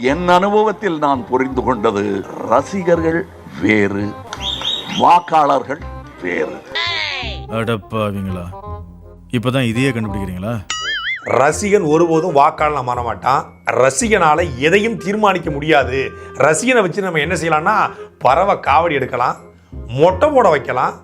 என் அனுபவத்தில் நான் புரிந்து கொண்டது ரசிகர்கள் வேறு வாக்காளர்கள் வேறு. அடப்பாவீங்களா. இப்பதான் இதையே கண்டுபிடிக்கிறீங்களா? ரசிகன் ஒருபோதும் வாக்காளனா மாற மாட்டான் ரசிகனால எதையும் தீர்மானிக்க முடியாது. ரசிகனை வச்சு நம்ம என்ன செய்யலாம்னா பறவை காவடி எடுக்கலாம். மொட்டை போட வைக்கலாம்.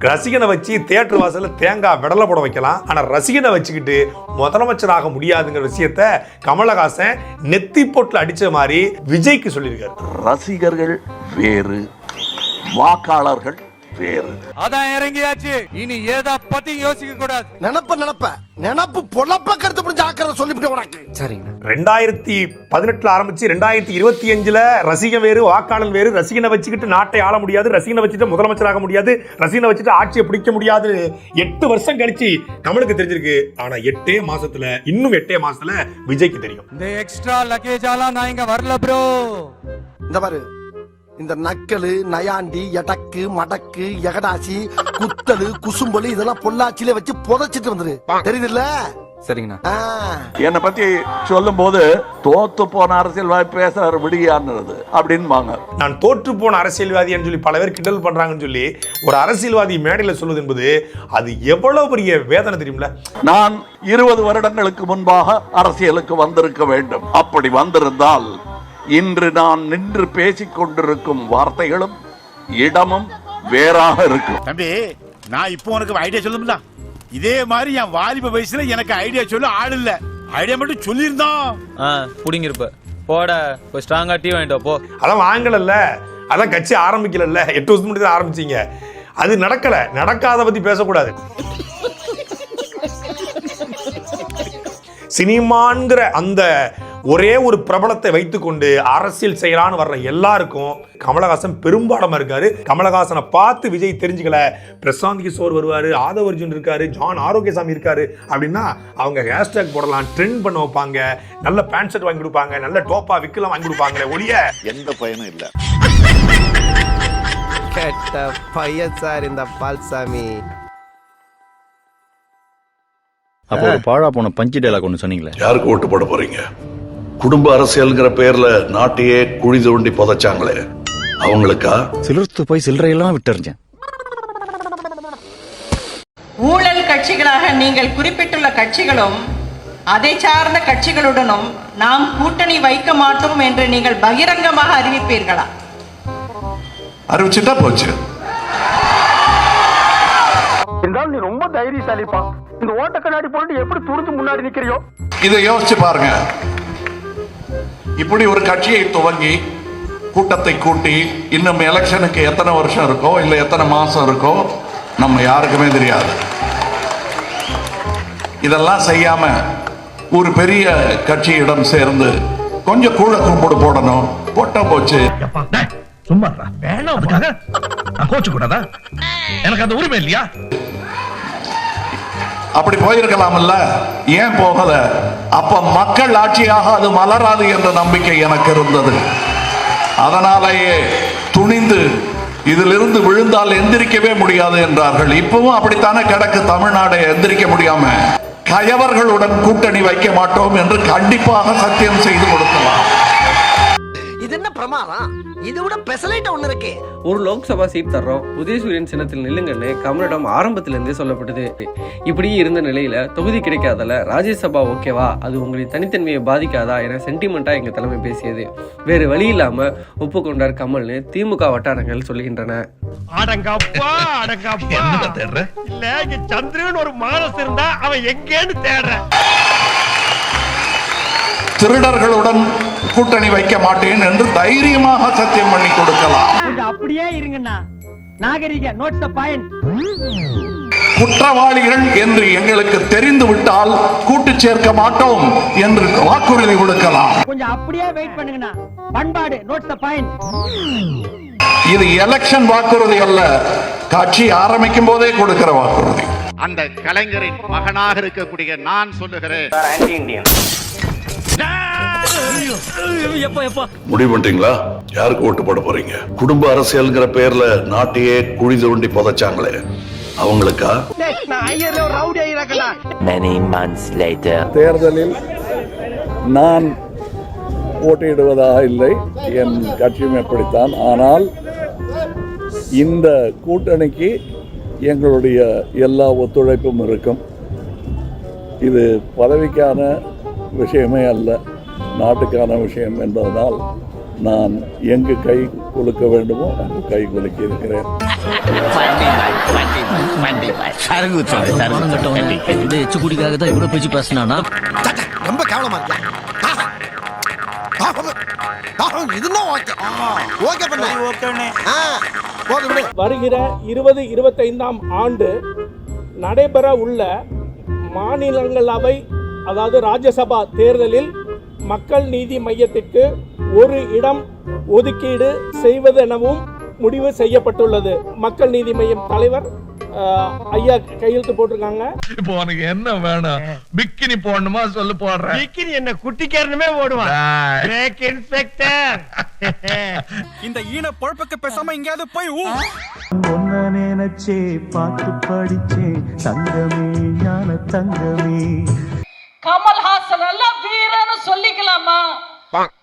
ரசிகனை வச்சு தேட்டர் வாசலில் தேங்காய் விடலை போட வைக்கலாம். ஆனால் ரசிகனை வச்சுக்கிட்டு முதலமைச்சராக முடியாதுங்கிற விஷயத்த கமலஹாசன் நெத்தி போட்டில் அடித்த மாதிரி விஜய்க்கு சொல்லியிருக்காரு. ரசிகர்கள் வேறு வாக்காளர்கள் வேறு அதான் இறங்கியாச்சு. இனி ஏதா பத்தி யோசிக்க கூடாது. நினப்ப நினப்ப. நினப்பு பொழப்ப கருத்து புரிஞ்சு ஆக்கிற சொல்லிவிட்டு உனக்கு. ரெண்டாயிரத்தி பதினெட்டுல ஆரம்பிச்சு ரெண்டாயிரத்தி இருபத்தி அஞ்சுல ரசிகன் வேறு வாக்காளன் வேறு ரசிகனை வச்சுக்கிட்டு நாட்டை ஆள முடியாது ரசிகனை வச்சுட்டு முதலமைச்சராக முடியாது ரசிகனை வச்சுட்டு ஆட்சியை பிடிக்க முடியாது. எட்டு வருஷம் கழிச்சு கமலுக்கு தெரிஞ்சிருக்கு. ஆனா எட்டே மாசத்துல இன்னும் எட்டே மாசத்துல விஜய்க்கு தெரியும். இந்த எக்ஸ்ட்ரா லக்கேஜ் எல்லாம் நான் இங்க வரல ப்ரோ இந்த பாரு இந்த நக்கலு நயாண்டி எடக்கு மடக்கு எகடாசி குத்தலு குசும்பலு இதெல்லாம் பொள்ளாச்சியில வச்சு புதைச்சிட்டு வந்துரு. தெரியுதுல்ல? சரிங்கண்ணா. ஆ. என்னை பத்தி சொல்லும் போது தோத்து போன அரசியல்வாதி பேசுறாரு விடியான்றது அப்படின்பாங்க. நான் தோற்று போன அரசியல்வாதின்னு சொல்லி பல பேர் கிண்டல் பண்றாங்கன்னு சொல்லி ஒரு அரசியல்வாதி மேடையில் சொல்வது என்பது அது எவ்வளவு பெரிய வேதனை தெரியுமில்ல நான் இருபது வருடங்களுக்கு முன்பாக அரசியலுக்கு வந்திருக்க வேண்டும். அப்படி வந்திருந்தால் இன்று நான் நின்று பேசிக் கொண்டிருக்கும் வார்த்தைகளும் இடமும் வேறாக இருக்கும். தம்பி நான் இப்போ உனக்கு ஐடியா சொல்லும்ல. இதே மாதிரி என் வாலிப வயசுல எனக்கு ஐடியா சொல்ல ஆள் இல்ல. ஐடியா மட்டும் சொல்லியிருந்தான் ஆ புடிங்கிருப்ப. போட போய் ஸ்ட்ராங்கா டீ வாங்கிட்டு போ. அதான் வாங்கலல்ல. அதான் கட்சி ஆரம்பிக்கலல்ல. எட்டு வருஷம் தான் ஆரம்பிச்சீங்க. அது நடக்கல. நடக்காத பத்தி பேசக்கூடாது. சினிமான்கிற அந்த ஒரே ஒரு பிரபலத்தை வைத்துக்கொண்டு அரசியல் செய்யலான்னு வர்ற எல்லாருக்கும் கமலஹாசன் பெரும்பாடமா இருக்காரு. கமலஹாசனை பார்த்து விஜய் தெரிஞ்சுக்கல. பிரசாந்த் கிஷோர் வருவாரு ஆதவ அர்ஜுன் இருக்காரு ஜான் ஆரோக்கியசாமி இருக்காரு அப்படின்னா அவங்க ஹேஷ்டேக் போடலாம் ட்ரெண்ட் பண்ண வைப்பாங்க. நல்ல பேண்ட் ஷர்ட் வாங்கி கொடுப்பாங்க நல்ல டோப்பா விக்கலாம் வாங்கி கொடுப்பாங்களே ஒழிய எந்த பயனும் இல்லை. கெட்ட பையன் சார் இந்த பால்சாமி. அப்போ ஒரு பாழா போன பஞ்சு டைலாக் ஒன்று சொன்னீங்களே? யாருக்கு ஓட்டு போட போறீங்க? குடும்ப அரசியல்ங்கிற பேர்ல நாட்டையே குழி தோண்டி புதைச்சாங்களே. அவங்களுக்கா? சிலிர்த்து போய் சில்லறையெல்லாம் விட்டுறிஞ்சேன். ஊழல் கட்சிகளாக நீங்கள் குறிப்பிட்டுள்ள கட்சிகளும் அதை சார்ந்த கட்சிகளுடனும் நாம் கூட்டணி வைக்க மாட்டோம் என்று நீங்கள் பகிரங்கமாக அறிவிப்பீர்களா? அறிவிச்சுட்டா போச்சு. இருந்தாலும் நீ ரொம்ப தைரியசாலிப்பா. இந்த ஓட்ட கண்ணாடி போட்டு எப்படி துணிஞ்சு முன்னாடி நிக்கிறியோ? இதை யோசிச்சு பாருங்க. இப்படி ஒரு கட்சியை துவங்கி கூட்டத்தை கூட்டி இன்னும் எலெக்ஷனுக்கு எத்தனை வருஷம் இருக்கோ இல்லை எத்தனை மாசம் இருக்கோ நம்ம யாருக்குமே தெரியாது. இதெல்லாம் செய்யாம ஒரு பெரிய கட்சியிடம் சேர்ந்து கொஞ்சம் கூட கும்பிடு போடணும். போட்ட போச்சு. சும்மா வேணாம் அதுக்காக. நான் கோச்சு கூடாதா எனக்கு அந்த உரிமை இல்லையா? அப்படி போயிருக்கலாம்ல ஏன் போகல? அப்ப மக்கள் ஆட்சியாக அது மலராது என்ற நம்பிக்கை எனக்கு இருந்தது. அதனாலேயே துணிந்து இதிலிருந்து விழுந்தால் எந்திரிக்கவே முடியாது என்றார்கள். இப்பவும் அப்படித்தானே கிடக்கு? தமிழ்நாடு எந்திரிக்க முடியாம. கயவர்களுடன் கூட்டணி வைக்க மாட்டோம் என்று கண்டிப்பாக சத்தியம் செய்து கொடுக்கலாம். பிரமாதம். இது விட பெசலைட்ட ஒண்ணு இருக்கு. ஒரு லோக்சபா சீட் தர்றோம். உதயசூரியன் சின்னத்தில் நில்லுங்கன்னு கமலிடம் ஆரம்பத்திலிருந்தே சொல்லப்பட்டது. இப்படி இருந்த நிலையில தொகுதி கிடைக்காதல ராஜ்யசபா ஓகேவா அது உங்களின் தனித்தன்மையை பாதிக்காதா என சென்டிமெண்டா எங்க தலைமை பேசியது. வேறு வழி இல்லாம ஒப்புக்கொண்டார் கமல்னு திமுக வட்டாரங்கள் சொல்லுகின்றன. அடங்கப்பா அடங்கப்பா. என்ன தேடுற? இல்ல சந்திரன் ஒரு மானஸ் இருந்தா அவன் எங்கேன்னு தேடுற. திருடர்களுடன் கூட்டணி வைக்க மாட்டேன் என்று தைரியமாக சத்தியம் பண்ணி கொடுக்கலாம். அப்படியே இருங்கண்ணா. நாகரிக பாயிண்ட். குற்றவாளிகள் என்று எங்களுக்கு தெரிந்து விட்டால் கூட்டு சேர்க்க மாட்டோம் என்று வாக்குறுதி கொடுக்கலாம். கொஞ்சம் அப்படியே வெயிட் பண்ணுங்கண்ணா. பண்பாடு நோட்ஸ் பாயிண்ட். இது எலெக்ஷன் வாக்குறுதி அல்ல. கட்சி ஆரம்பிக்கும் போதே கொடுக்கிற வாக்குறுதி. அந்த கலைஞரின் மகனாக இருக்கக்கூடிய நான் சொல்லுகிறேன். முடிவு பண்ணிட்டீங்களா? யாருக்கு ஓட்டு போட போறீங்க? குடும்ப அரசியல்ங்கிற பேர்ல நாட்டையே குழி தோண்டி புதைச்சாங்களே. அவங்களுக்கா? Many months later. தேர்தலில் நான் போட்டியிடுவதாக இல்லை. என் கட்சியும் எப்படித்தான். ஆனால் இந்த கூட்டணிக்கு எங்களுடைய எல்லா ஒத்துழைப்பும் இருக்கும். இது பதவிக்கான விஷயமே அல்ல. நாட்டுக்கான விஷயம் என்பதனால் நான் எங்கு கை குலுக்க வேண்டுமோ அங்கு கை குலுக்கி இருக்கிறேன். எச்சு குடிக்காக தான் இவ்வளவு பேச்சு பேசினானா ரொம்ப கேவலமா இருக்கியா இதுதான் ஓகே வருகிற இருபது இருபத்தைந்தாம் ஆண்டு நடைபெற உள்ள மாநிலங்களவை அதாவது ராஜ்யசபா தேர்தலில் மக்கள் நீதி மையத்திற்கு ஒரு இடம் ஒதுக்கீடு செய்வதெனவும் முடிவு செய்யப்பட்டுள்ளது. மக்கள் நீதி மையம் தலைவர் ஐயா கையெழுத்து போட்டிருக்காங்க. இப்போ உனக்கு என்ன வேணும்? பிக்கினி போடணுமா? சொல்லு போடுறேன். பிக்கினி என்ன குட்டிக்காரனுமே ஓடுவான். இந்த ஈன பொழப்புக்கு பேசாம எங்கேயாவது போய் ஒன்ன நினைச்சே பாட்டு படிச்சே தங்கமே ஞான தங்கமே. கமல்ஹாசன் எல்லாம் வீரன்னு சொல்லிக்கலாமா?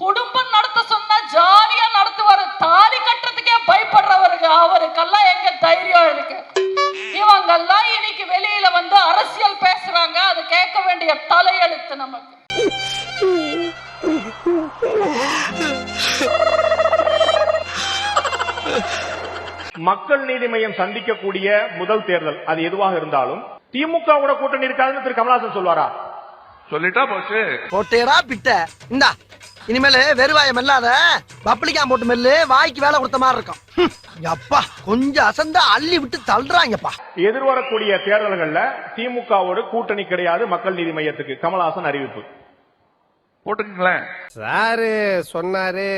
குடும்பம் நடத்த சொன்னா ஜாலியா நடத்துவாரு. தாலி கட்டுறதுக்கே பயப்படுறவருக்கு அவருக்கெல்லாம் எங்க தைரியம் இருக்கு? இவங்கெல்லாம் இன்னைக்கு வெளியில வந்து அரசியல் பேசுறாங்க. அது கேட்க வேண்டிய தலையெழுத்து நமக்கு. மக்கள் நீதி மையம் சந்திக்கக்கூடிய முதல் தேர்தல் அது எதுவாக இருந்தாலும் திமுகவோட கூட்டணி இருக்காதுன்னு திரு கமலஹாசன் சொல்வாரா? சொல்லிட்டா போச்சு. போட்டேடா பிட்ட. இந்தா இனிமேல் வெறுவாயம் இல்லாத பப்ளிகாம் போட்டு மெல்லு வாய்க்கு வேலை கொடுத்த மாதிரி இருக்கும். அப்பா கொஞ்சம் அசந்தா அள்ளி விட்டு தள்ளுறாங்கப்பா. எதிர்வரக்கூடிய தேர்தல்கள்ல திமுகவோட கூட்டணி கிடையாது மக்கள் நீதி மையத்துக்கு. கமலஹாசன் அறிவிப்பு. போட்டுக்கங்களேன். சாரு சொன்னாரு.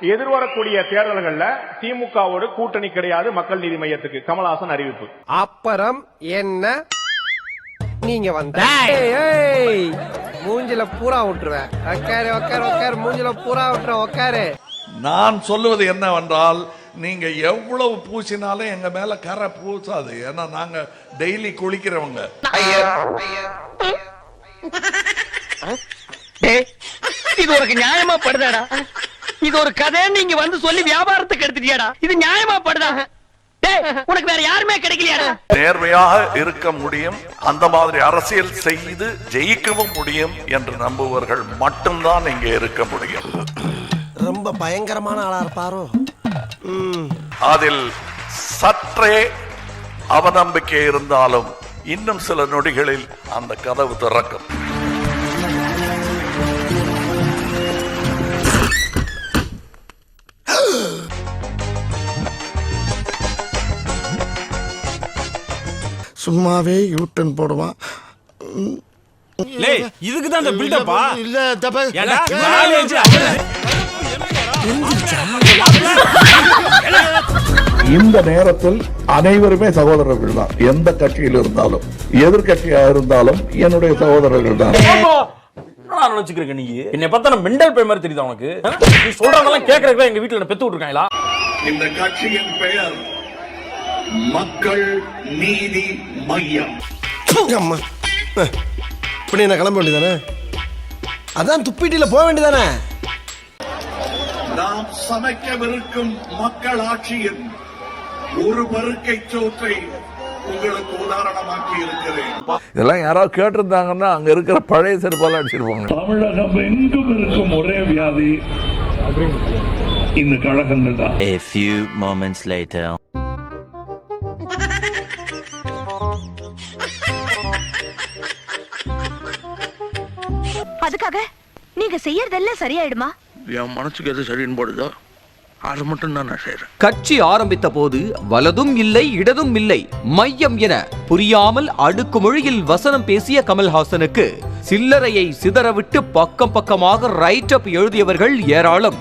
எதிர்வரக்கூடிய தேர்தல்கள்ல திமுகவோட கூட்டணி கிடையாது மக்கள் நீதி மையத்துக்கு. கமலஹாசன் அறிவிப்பு. அப்புறம் என்ன? நீங்க வந்த. ஏய், ஏய், மூஞ்சில பூரா விட்டுருவேன் உக்காரு உக்காரு உக்காரு மூஞ்சில பூரா விட்டுருவேன் உக்காரு. நான் சொல்லுவது என்னவென்றால் நீங்க எவ்வளவு பூசினாலும் எங்க மேல கரை பூசாது. ஏன்னா நாங்க டெய்லி குளிக்கிறவங்க. இது உனக்கு நியாயமா படுதாடா? இது ஒரு கதை நீங்க வந்து சொல்லி வியாபாரத்துக்கு எடுத்துட்டியாடா? இது நியாயமா படுதா? உனக்கு வேற யாருமே கிடைக்கலையாடா? நேர்மையாக இருக்க முடியும். அந்த மாதிரி அரசியல் செய்து ஜெயிக்கவும் முடியும் என்று நம்புவர்கள் மட்டும்தான் இங்கே இருக்க முடியும். ரொம்ப பயங்கரமான ஆளா இருப்பாரோ? அதில் சற்றே அவநம்பிக்கை இருந்தாலும் இன்னும் சில நொடிகளில் அந்த கதவு திறக்கும். சும்மாவே யூட்டன் போடுவான். இதுக்கு தான் இந்த பில்டப்பா இல்ல தப்பா. இந்த நேரத்தில் அனைவருமே சகோதரர்கள் தான். எந்த கட்சியில் இருந்தாலும் எதிர்கட்சியாக இருந்தாலும் என்னுடைய சகோதரர்கள் தான். நினைச்சுக்கிறீங்க நீ? என்னை பார்த்தா மெண்டல் பே மாதிரி தெரியுதா உனக்கு? நீ சொல்றதெல்லாம் கேட்கறதுக்கு எங்க வீட்டுல பெத்து விட்டுருக்காங்களா? இந்த கட்சியின் பெயர் மக்கள் நீதி மையம். அம்மா. இப்படி என்ன கிளம்ப வேண்டியதானே? அதான் துப்பிட்டில போக வேண்டியதானே? நாம் சமைக்கவிருக்கும் மக்கள் ஆட்சியின் ஒரு பருக்கை சோற்றை உங்களுக்கு உதாரணமாக்கி இருக்கிறேன். இதெல்லாம் யாராவது கேட்டிருந்தாங்கன்னா அங்க இருக்கிற பழைய செருப்பெல்லாம் அடிச்சிருப்பாங்க தமிழகம் எங்கும் இருக்கும் ஒரே வியாதி. இந்த கழகங்கள் தான். A few moments later. நீங்க செய்யறதெல்லாம் சரியாயிடுமா? என் மனசுக்கு எது சரின்னு போடுதோ அது மட்டும் தான் நான் செய்யறேன் கட்சி ஆரம்பித்த போது வலதும் இல்லை இடதும் இல்லை மையம் என புரியாமல் அடுக்கு மொழியில் வசனம் பேசிய கமல்ஹாசனுக்கு சில்லறையை சிதறவிட்டு பக்கம் பக்கமாக ரைட் அப் எழுதியவர்கள் ஏராளம்.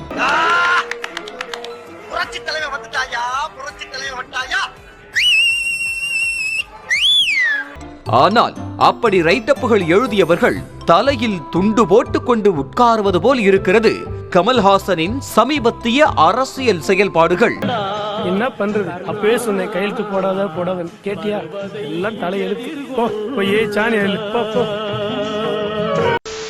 ஆனால் அப்படி ரைட்டப்புகள் எழுதியவர்கள் தலையில் துண்டு போட்டு கொண்டு உட்காருவது போல் இருக்கிறது. கமல்ஹாசனின் சமீபத்திய அரசியல் செயல்பாடுகள். என்ன பண்றது? அப்பவே சொன்னேன் கையெழுத்து போடாத போடாத கேட்டியா? எல்லாம் தலையெழுத்து. போய் சாணி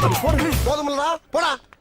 போதுமில்லடா போடா